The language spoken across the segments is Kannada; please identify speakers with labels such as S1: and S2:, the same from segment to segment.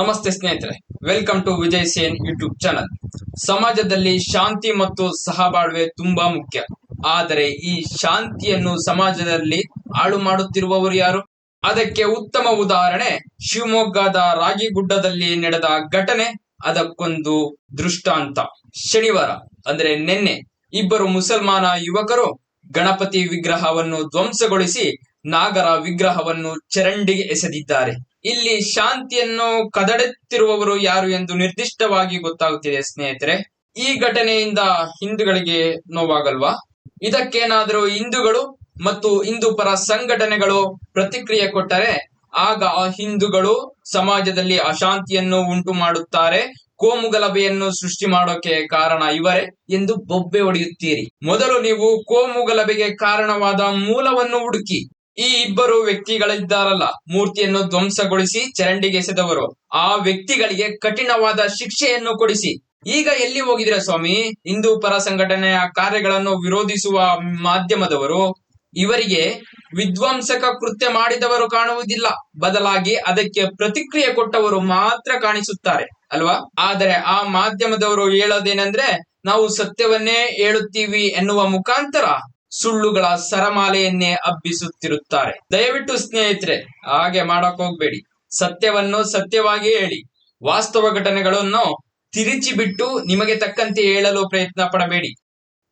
S1: ನಮಸ್ತೆ ಸ್ನೇಹಿತರೆ welcome to Vijay Sen YouTube channel ಸಮಾಜದಲ್ಲಿ ಶಾಂತಿ ಮತ್ತು ಸಹಬಾಳ್ವೆ ತುಂಬಾ ಮುಖ್ಯ. ಆದರೆ ಈ ಶಾಂತಿಯನ್ನು ಸಮಾಜದಲ್ಲಿ ಹಾಳು ಮಾಡುತ್ತಿರುವವರು ಯಾರು? ಅದಕ್ಕೆ ಉತ್ತಮ ಉದಾಹರಣೆ, ಶಿವಮೊಗ್ಗದ ರಾಗಿಗುಡ್ಡದಲ್ಲಿ ನಡೆದ ಘಟನೆ, ಅದಕ್ಕೊಂದು ದೃಷ್ಟಾಂತ. ಶನಿವಾರ, ಅಂದ್ರೆ ನಿನ್ನೆ, ಇಬ್ಬರು ಮುಸಲ್ಮಾನ ಯುವಕರು ಗಣಪತಿ ವಿಗ್ರಹವನ್ನು ಧ್ವಂಸಗೊಳಿಸಿ ನಾಗರ ವಿಗ್ರಹವನ್ನು ಚರಂಡಿಗೆ ಎಸೆದಿದ್ದಾರೆ. ಇಲ್ಲಿ ಶಾಂತಿಯನ್ನು ಕದಡುತ್ತಿರುವವರು ಯಾರು ಎಂದು ನಿರ್ದಿಷ್ಟವಾಗಿ ಗೊತ್ತಾಗುತ್ತಿದೆ, ಸ್ನೇಹಿತರೆ. ಈ ಘಟನೆಯಿಂದ ಹಿಂದೂಗಳಿಗೆ ನೋವಾಗಲ್ವಾ? ಇದಕ್ಕೇನಾದರೂ ಹಿಂದೂಗಳು ಮತ್ತು ಹಿಂದೂ ಪರ ಸಂಘಟನೆಗಳು ಪ್ರತಿಕ್ರಿಯೆ ಕೊಟ್ಟರೆ, ಆಗ ಆ ಹಿಂದೂಗಳು ಸಮಾಜದಲ್ಲಿ ಅಶಾಂತಿಯನ್ನು ಉಂಟು ಮಾಡುತ್ತಾರೆ, ಕೋಮುಗಲಭೆಯನ್ನು ಸೃಷ್ಟಿ ಮಾಡೋಕೆ ಕಾರಣ ಇವರೇ ಎಂದು ಬೊಬ್ಬೆ ಹೊಡೆಯುತ್ತೀರಿ. ಮೊದಲು ನೀವು ಕೋಮುಗಲಭೆಗೆ ಕಾರಣವಾದ ಮೂಲವನ್ನು ಹುಡುಕಿ ಈ ಇಬ್ಬರು ವ್ಯಕ್ತಿಗಳಿದ್ದಾರಲ್ಲ, ಮೂರ್ತಿಯನ್ನು ಧ್ವಂಸಗೊಳಿಸಿ ಚರಂಡಿಗೆ ಎಸೆದವರು ಆ ವ್ಯಕ್ತಿಗಳಿಗೆ ಕಠಿಣವಾದ ಶಿಕ್ಷೆಯನ್ನು ಕೊಡಿಸಿ. ಈಗ ಎಲ್ಲಿ ಹೋಗಿದ್ರೆ ಸ್ವಾಮಿ? ಹಿಂದೂ ಪರ ಸಂಘಟನೆಯ ಕಾರ್ಯಗಳನ್ನು ವಿರೋಧಿಸುವ ಮಾಧ್ಯಮದವರು, ಇವರಿಗೆ ವಿಧ್ವಂಸಕ ಕೃತ್ಯ ಮಾಡಿದವರು ಕಾಣುವುದಿಲ್ಲ. ಬದಲಾಗಿ ಅದಕ್ಕೆ ಪ್ರತಿಕ್ರಿಯೆ ಕೊಟ್ಟವರು ಮಾತ್ರ ಕಾಣಿಸುತ್ತಾರೆ, ಅಲ್ವಾ? ಆದರೆ ಆ ಮಾಧ್ಯಮದವರು ಹೇಳೋದೇನೆಂದ್ರೆ, ನಾವು ಸತ್ಯವನ್ನೇ ಹೇಳುತ್ತೀವಿ ಎನ್ನುವ ಮುಖಾಂತರ ಸುಳ್ಳುಗಳ ಸರಮಾಲೆಯನ್ನೇ ಹಬ್ಬಿಸುತ್ತಿರುತ್ತಾರೆ. ದಯವಿಟ್ಟು ಸ್ನೇಹಿತರೆ, ಹಾಗೆ ಮಾಡಕ್ ಹೋಗ್ಬೇಡಿ. ಸತ್ಯವನ್ನು ಸತ್ಯವಾಗಿ ಹೇಳಿ. ವಾಸ್ತವ ಘಟನೆಗಳನ್ನು ತಿರುಚಿ ಬಿಟ್ಟು ನಿಮಗೆ ತಕ್ಕಂತೆ ಹೇಳಲು ಪ್ರಯತ್ನ ಪಡಬೇಡಿ.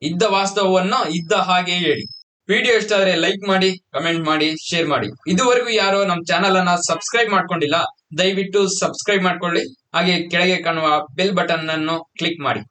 S1: ಇದ್ದ ವಾಸ್ತವವನ್ನು ಇದ್ದ ಹಾಗೆ ಹೇಳಿ. ವಿಡಿಯೋ ಇಷ್ಟ ಆದ್ರೆ ಲೈಕ್ ಮಾಡಿ, ಕಮೆಂಟ್ ಮಾಡಿ, ಶೇರ್ ಮಾಡಿ. ಇದುವರೆಗೂ ಯಾರೋ ನಮ್ಮ ಚಾನಲ್ ಅನ್ನ ಸಬ್ಸ್ಕ್ರೈಬ್ ಮಾಡ್ಕೊಂಡಿಲ್ಲ, ದಯವಿಟ್ಟು ಸಬ್ಸ್ಕ್ರೈಬ್ ಮಾಡ್ಕೊಳ್ಳಿ. ಹಾಗೆ ಕೆಳಗೆ ಕಾಣುವ ಬೆಲ್ ಬಟನ್ ಅನ್ನು ಕ್ಲಿಕ್ ಮಾಡಿ.